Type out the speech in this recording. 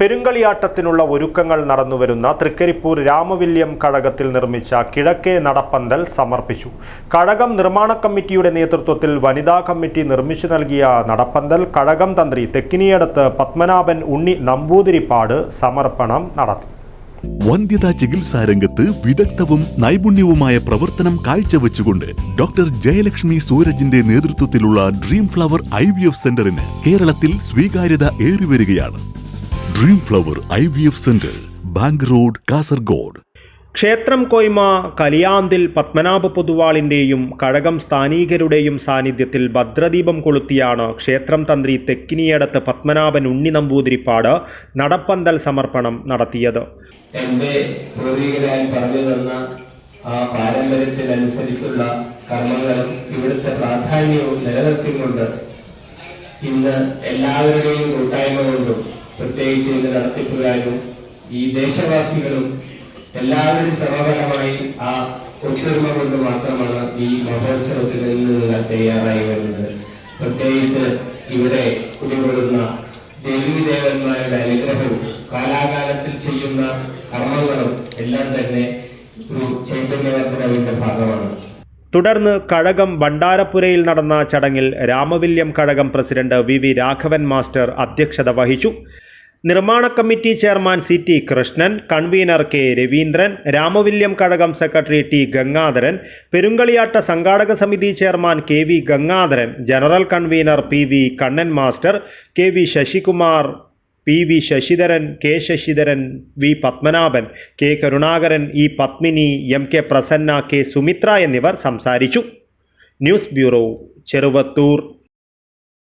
പെരുങ്കളിയാട്ടത്തിനുള്ള ഒരുക്കങ്ങൾ നടന്നുവരുന്ന തൃക്കരിപ്പൂർ രാമവില്യം കഴകത്തിൽ നിർമ്മിച്ച കിഴക്കേ നടപ്പന്തൽ സമർപ്പിച്ചു. കഴകം നിർമ്മാണ കമ്മിറ്റിയുടെ നേതൃത്വത്തിൽ വനിതാ കമ്മിറ്റി നിർമ്മിച്ചു നൽകിയ നടപ്പന്തൽ കഴകം തന്ത്രി തെക്കിനിയടത്ത് പത്മനാഭൻ ഉണ്ണി നമ്പൂതിരിപ്പാട് സമർപ്പണം നടത്തി. വന്ധ്യതാ ചികിത്സാ രംഗത്ത് വിദഗ്ധവും നൈപുണ്യവുമായ പ്രവർത്തനം കാഴ്ചവെച്ചുകൊണ്ട് ഡോക്ടർ ജയലക്ഷ്മി സൂരജിന്റെ നേതൃത്വത്തിലുള്ള dream flower I V F സെന്ററിന് കേരളത്തിൽ സ്വീകാര്യത ഏറിവരികയാണ്. Dream flower I V F centre bank road Kasaragod ക്ഷേത്രം കൊയ്മ കലിയാന്തിൽ പത്മനാഭ പൊതുവാളിന്റെയും കഴകം സ്ഥാനീകരുടെയും സാന്നിധ്യത്തിൽ ഭദ്രദീപം കൊളുത്തിയാണ് ക്ഷേത്രം തന്ത്രി തെക്കിനിയടത്ത് പത്മനാഭൻ ഉണ്ണി നമ്പൂതിരിപ്പാട് നടപ്പന്തൽ സമർപ്പണം നടത്തിയത്. എന്റെ പൂർവികരായി പറഞ്ഞു തന്ന ആ പാരമ്പര്യത്തിനനുസരിച്ചുള്ള കർമ്മങ്ങളും ഇവിടുത്തെ പ്രാധാന്യവും നിലനിർത്തിക്കൊണ്ട് ഇന്ന് എല്ലാവരുടെയും കൂട്ടായ്മ കൊണ്ടും പ്രത്യേകിച്ച് ഇതിന്റെ നടത്തിപ്പുകാരും ഈ ദേശവാസികളും എല്ലാവരും ശ്രമഫലമായി ആ ഒത്തൊരുമ കൊണ്ട് മാത്രമാണ് ഈ മഹോത്സവത്തിൽ നിന്ന് തയ്യാറായി വരുന്നത്. പ്രത്യേകിച്ച് ഇവിടെ കുടികൊള്ളുന്ന ദേവീദേവന്മാരുടെ അനുഗ്രഹവും കാലാകാലത്തിൽ ചെയ്യുന്ന കർമ്മങ്ങളും എല്ലാം തന്നെ ഒരു ചൈതന്യവർദ്ധനവിന്റെ ഭാഗമാണ്. തുടർന്ന് കഴകം ഭണ്ഡാരപ്പുരയിൽ നടന്ന ചടങ്ങിൽ Ramavilliam Kazhakam president V V Raghavan master അധ്യക്ഷത വഹിച്ചു. നിർമ്മാണ committee chairman C T Krishnan convener K Raveendran Ramavilliam Kazhakam secretary T Gangadharan പെരുങ്കളിയാട്ട സംഘാടക സമിതി chairman K V Gangadharan general convener P V Kannan master K V Sasikumar P V Sasidharan K Sasidharan V Padmanabhan K Karunakaran E Padmini M K Prasanna K Sumithra എന്നിവർ സംസാരിച്ചു. News bureau Cheruvathur.